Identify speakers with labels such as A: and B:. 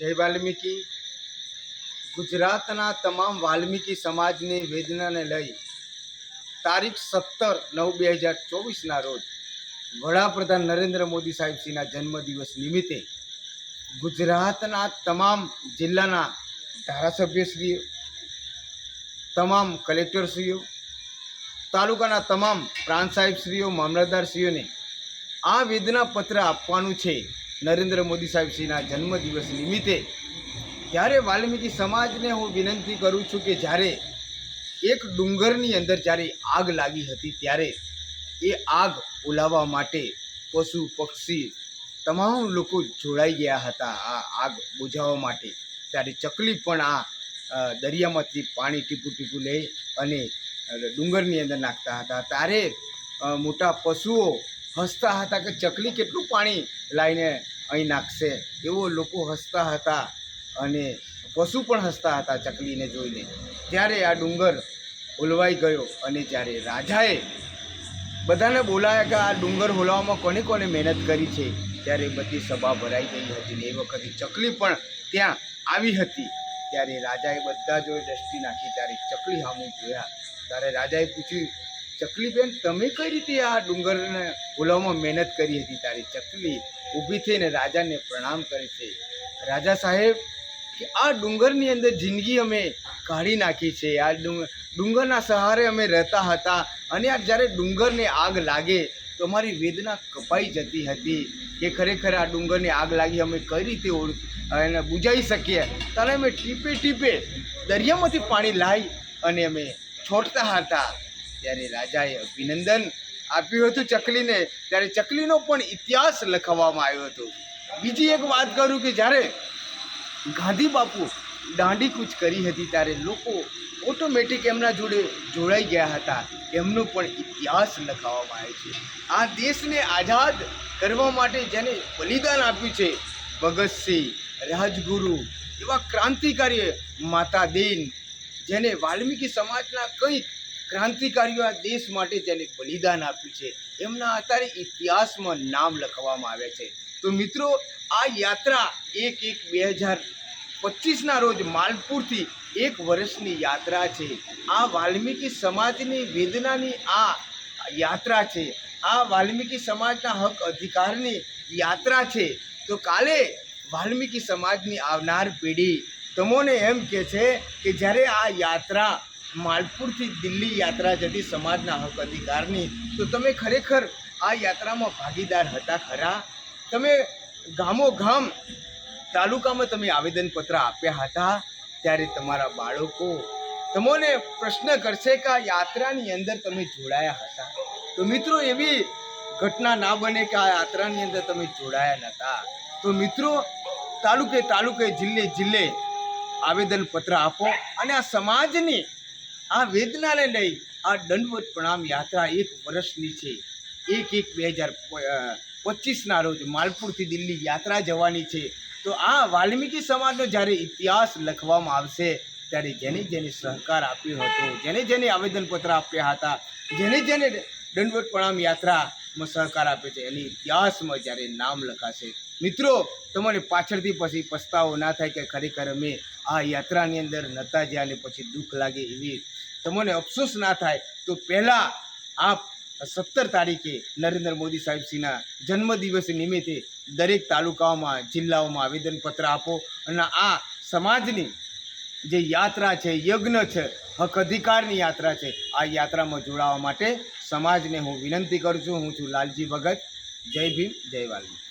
A: જય વાલ્મીકી. ગુજરાતના તમામ વાલ્મીકી સમાજની વેદનાને લઈ તારીખ સત્તર નવ બે હજાર ચોવીસના રોજ વડાપ્રધાન નરેન્દ્ર મોદી સાહેબશ્રીના જન્મદિવસ નિમિત્તે ગુજરાતના તમામ જિલ્લાના ધારાસભ્યશ્રીઓ, તમામ કલેક્ટરશ્રીઓ, તાલુકાના તમામ પ્રાંત સાહેબશ્રીઓ, મામલતદારશ્રીઓને આ વેદના પત્ર આપવાનું છે. નરેન્દ્ર મોદી સાહેબશ્રીના જન્મદિવસ નિમિત્તે ત્યારે વાલ્મીકી સમાજને હું વિનંતી કરું છું કે જ્યારે એક ડુંગરની અંદર જ્યારે આગ લાગી હતી ત્યારે એ આગ ઓલાવવા માટે પશુ, પક્ષી તમામ લોકો જોડાઈ ગયા હતા આ આગ બુઝાવવા માટે. ત્યારે ચકલી પણ આ દરિયામાંથી પાણી ટીપું ટીપું લઈ અને ડુંગરની અંદર નાખતા હતા. ત્યારે મોટા પશુઓ હસતા હતા કે ચકલી કેટલું પાણી લાવીને અહીં નાખશે. એવો લોકો હસતા હતા અને પશુ પણ હસતા હતા ચકલીને જોઈને. ત્યારે આ ડુંગર ઓલવાઈ ગયો અને જ્યારે રાજાએ બધાને બોલાયા કે આ ડુંગર હોલાવવામાં કોને કોને મહેનત કરી છે? ત્યારે બધી સભા ભરાઈ ગઈ હતી ને એ વખતે ચકલી પણ ત્યાં આવી હતી. ત્યારે રાજાએ બધા જોડે દ્રષ્ટિ નાખી, ત્યારે ચકલી સામું જોયા. ત્યારે રાજાએ પૂછ્યું ચકલી બેન, તમે કઈ રીતે આ ડુંગરને હોલાવામાં મહેનત કરી હતી તારી? ચકલી ઊભી થઈને રાજાને પ્રણામ કરે છે. રાજા સાહેબ, કે આ ડુંગરની અંદર જિંદગી અમે કાઢી નાખી છે. આ ડુંગર ડુંગરના સહારે અમે રહેતા હતા અને આ જ્યારે ડુંગરને આગ લાગે તો અમારી વેદના કપાઈ જતી હતી કે ખરેખર આ ડુંગરને આગ લાગી અમે કઈ રીતે એને બુજાવી શકીએ? ત્યારે અમે ટીપે ટીપે દરિયામાંથી પાણી લાવી અને અમે છોડતા હતા. ત્યારે રાજાએ અભિનંદન આપ્યું હતું ચકલીને. ત્યારે ચકલીનો પણ ઇતિહાસ લખવામાં આવ્યો હતો. બીજી એક વાત કરું કે જ્યારે ગાંધી બાપુ દાંડી કૂચ કરી હતી ત્યારે લોકો ઓટોમેટિક એમના જોડે જોડાઈ ગયા હતા. એમનો પણ ઇતિહાસ લખાવવામાં આવે છે. આ દેશને આઝાદ કરવા માટે જેને બલિદાન આપ્યું છે ભગતસિંહ રાજગુરુ, એવા ક્રાંતિકારી માતા દેન, જેને વાલ્મીકી સમાજના કંઈક ક્રાંતિકારીઓ આ દેશ માટે જેને બલિદાન આપ્યું છે, એમના આધારે ઇતિહાસમાં નામ લખવામાં આવે છે. તો મિત્રો, આ યાત્રા એક એક બે હજાર પચીસના રોજ માલપુરથી એક વર્ષની યાત્રા છે. આ વાલ્મીકી સમાજની વેદનાની આ યાત્રા છે. આ વાલ્મીકી સમાજના હક અધિકારની યાત્રા છે. તો કાલે વાલ્મીકી સમાજની આવનાર પેઢી તમોને એમ કે છે કે જ્યારે આ યાત્રા માલપુરથી દિલ્હી યાત્રા જતી સમાજના હક અધિકારની. તો તમે ખરેખર આ યાત્રામાં ભાગીદાર હતા ખરા? તમે ગામો ગામ તાલુકામાં તમે આવેદનપત્ર આપ્યા હતા? ત્યારે તમારા બાળકો તમને પ્રશ્ન કરશે કે આ યાત્રાની અંદર તમે જોડાયા હતા. તો મિત્રો, એવી ઘટના ના બને કે આ યાત્રાની અંદર તમે જોડાયા નહોતા તો મિત્રો, તાલુકે તાલુકે, જિલ્લે જિલ્લે આવેદનપત્ર આપો અને આ સમાજની આ વેદનાને લઈ આ દંડવત પ્રણામ યાત્રા એક વર્ષની છે. એક એક બે હજાર પચીસના રોજ માલપુરથી દિલ્હી યાત્રા જવાની છે. તો આ વાલ્મીકી સમાજનો જ્યારે ઇતિહાસ લખવામાં આવશે, ત્યારે જેને જેને સહકાર આપ્યો હતો, જેને જેને આવેદનપત્ર આપ્યા હતા, જેને જેને દંડવત પ્રણામ યાત્રામાં સહકાર આપ્યો છે, એની ઇતિહાસમાં જ્યારે નામ લખાશે. મિત્રો, તમને પાછળથી પછી પસ્તાવો ના થાય કે ખરેખર અમે આ યાત્રાની અંદર નહોતા જ્યાં અને પછી દુઃખ લાગે એવી તમને અફસોસ ના થાય તો પહેલાં આપ સત્તર તારીખે નરેન્દ્ર મોદી સાહેબશ્રીના જન્મદિવસ નિમિત્તે દરેક તાલુકાઓમાં, જિલ્લાઓમાં આવેદનપત્ર આપો અને આ સમાજની જે યાત્રા છે, યજ્ઞ છે, હક અધિકારની યાત્રા છે, આ યાત્રામાં જોડાવા માટે સમાજને હું વિનંતી કરું છું. હું છું લાલજી ભગત. જય ભીમ, જય વાલ્મી